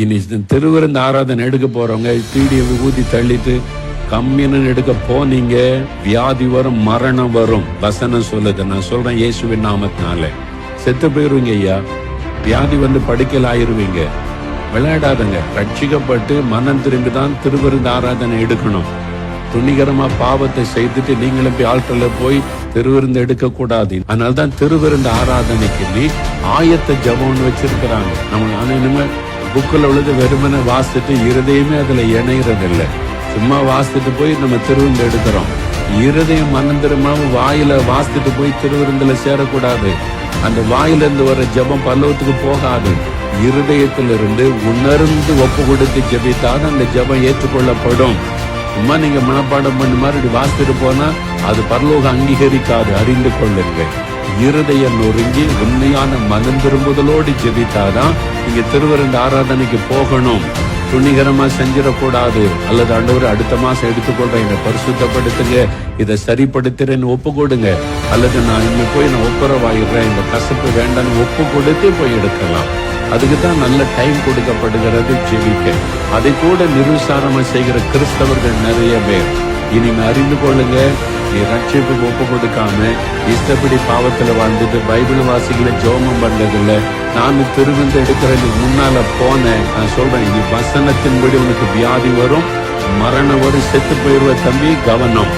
இனி திருவிருந்த ஆராதனை எடுக்க போறவங்க பீடியை ஊதி தள்ளிட்டு கம்மின்னு எடுக்க போனீங்க வியாதி வரும் மரணம் வரும். வசனம் சொல்லுது. நான் சொல்றேன் இயேசுவின் நாமத்தினால. செத்து போயிருவீங்க ஐயா. வியாதி வந்து படுக்கையில் ஆயிருவீங்க. விளையாடாதங்க. ரட்சிக்கப்பட்டு மனம் திரும்பி தான் திருவிருந்த ஆராதனை எடுக்கணும். துணிகரமா பாவத்தை செய்துட்டு நீங்களும் போய் ஆட்கள்ல போய் திருவிருந்து எடுக்க கூடாது. அதனால தான் திருவிருந்த ஆராதனைக்கு நீ ஆயத்த ஜபம்னு வச்சிருக்கிறாங்க. நம்ம ஆனா இனிமே புக்கில் உள்ளது வெறுமனை வாசித்து இருதயமே அதில் இணைகிறதில்லை சும்மா வாசித்துட்டு போய் நம்ம திருவிருந்து எடுக்கிறோம். இருதயம் மனந்திரமாவும் வாயில வாசித்துட்டு போய் திருவிருந்துல சேரக்கூடாது. அந்த வாயிலிருந்து வர ஜெபம் பல்லவத்துக்கு போகாது. இருதயத்திலிருந்து உணர்ந்து ஒப்பு கொடுத்து ஜபித்தால் அந்த ஜெபம் ஏற்றுக்கொள்ளப்படும். சும்மா நீங்க மனப்பாடம் பண்ணி மாதிரி வாசித்துட்டு போனா அது பரலோகம் அங்கீகரிக்காது. அறிந்து கொள்ளுங்கள். இருதயம் நொறுங்கி உண்மையான மனம் திரும்புதலோடு ஜெபித்தாதான் நீங்க திருவருந்த ஆராதனைக்கு போகணும். துணிகரமா செஞ்சிடக்கூடாது. அல்லது ஆண்டவர் அடுத்த மாசம் எடுத்துக்கொள்றேன். என்னை பரிசுத்தப்படுத்துங்க. இதை சரிப்படுத்துறேன்னு ஒப்பு கொடுங்க அல்லது நான் இங்க போய் நான் ஒப்புரவாயிடுறேன். இந்த கசப்பு வேண்டாம்னு ஒப்பு கொடுத்து போய் எடுக்கலாம். அதுக்கு தான் நல்ல டைம் கொடுக்கப்படுகிறது ஜெபிக்க. அதை கூட நிருசாரமா செய்கிற கிறிஸ்தவர்கள் நிறைய பேர். இனிமே அறிந்து கொள்ளுங்க. நீ ரட்சிப்புக்கு ஒப்பு கொடுக்காம இஷ்டப்படி பாவத்துல வாழ்ந்துட்டு பைபிள் வாசிக்கல ஜோமம் பண்ணதில்ல. நான் திருவிந்து எடுக்கிறதுக்கு முன்னால போனேன் நான் சொல்றேன் இது வசனத்தின்படி உனக்கு வியாதி வரும் மரணம் வரும் செத்து போயிருவ தம்பி கவனம்.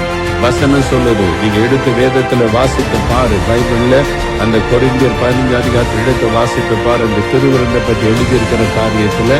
வசனம் சொல்லுது நீங்க எடுத்து வேதத்துல வாசித்து பாரு பைபிள்ல அந்த கொரிந்தியர் பதினஞ்சு அதிகாரத்தில் எடுத்து வாசித்து பாரு அந்த திருவிருந்தை பற்றி எழுதியிருக்கிற காரியத்துல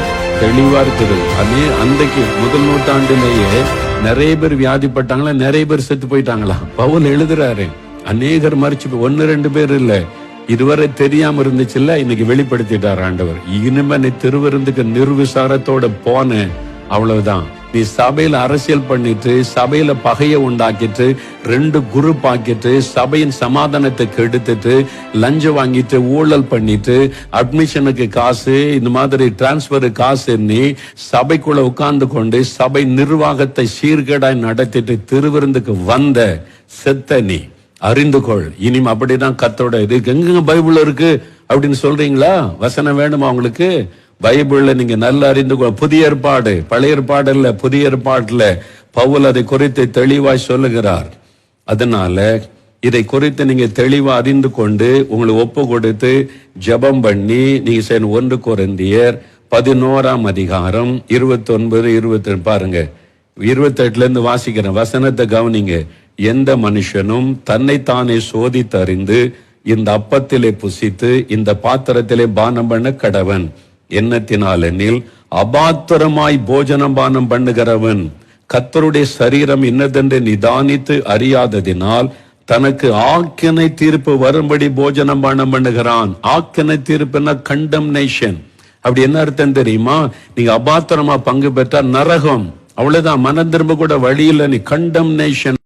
தெளிவா இருக்குது. அதே அன்றைக்கு முதல் நூற்றாண்டிலேயே நிறைய பேர் வியாதிப்பட்டாங்களா நிறைய பேர் செத்து போயிட்டாங்களா? பவுல் எழுதுறாரு அநேகர் மறிச்சு ஒன்னு ரெண்டு பேர் இல்ல. இதுவரை தெரியாம இருந்துச்சுல்ல இன்னைக்கு வெளிப்படுத்திட்டார் ஆண்டவர். இனிமே நீ திருவிருந்துக்கு நிர்விசாரத்தோட போன. அவ்வளவுதான். நீ சபையில அரசியல் பண்ணிட்டு சபையில பகைய உண்டாக்கிட்டு ரெண்டு குரூப் ஆக்கிட்டு சபையின் சமாதானத்தை கெடுத்துட்டு லஞ்சம் வாங்கிட்டு ஊழல் பண்ணிட்டு அட்மிஷனுக்கு காசு இந்த மாதிரி டிரான்ஸ்பர் காசு நீ சபைக்குள்ள உட்கார்ந்து கொண்டு சபை நிர்வாகத்தை சீர்கேடாய் நடத்திட்டு திருவிருந்துக்கு வந்த செத்த நீ. அறிந்து கொள். இனிமே அப்படிதான் கத்தோட இது. எங்க பைபிள் இருக்கு? அப்படின்னு சொல்றீங்களா? வசனம் வேணுமா உங்களுக்கு? பைபிள்ல நீங்க நல்லா அறிந்து கொள்ள புதிய ஏற்பாடு பழைய ஏற்பாடு இல்ல புதிய ஏற்பாடுல பவுல் அதை குறித்து தெளிவாய் சொல்லுகிறார். அதனால இதை குறித்து நீங்க தெளிவா அறிந்து கொண்டு உங்களை ஒப்பு கொடுத்து ஜெபம் பண்ணி நீங்க செய்ய ஒன்று குறைந்தியர் பதினோராம் அதிகாரம் இருபத்தி ஒன்பது இருபத்தி பாருங்க. இருபத்தெட்டுல இருந்து வாசிக்கிறேன் வசனத்தை கவனிங்க. எந்த மனுஷனும் தன்னைத்தானே சோதித்து அறிந்து இந்த அப்பத்திலே புசித்து இந்த பாத்திரத்திலே பானம் பண்ண கடவன். எண்ணத்தினால் எண்ணில் அபாத்திரமாய் போஜனபானம் பண்ணுகிறவன் கத்தருடைய சரீரம் இன்னதென்று நிதானித்து அறியாததினால் தனக்கு ஆக்கினை தீர்ப்பு வரும்படி போஜனம் பானம் பண்ணுகிறான். ஆக்கினை தீர்ப்புன்னா கண்டம்னேஷன் அப்படி என்ன அர்த்தம் தெரியுமா? நீங்க அபாத்திரமா பங்கு பெற்றா நரகம். அவ்வளவுதான். மனம் திரும்ப கூட வழியில் நீ கண்டம்னேஷன்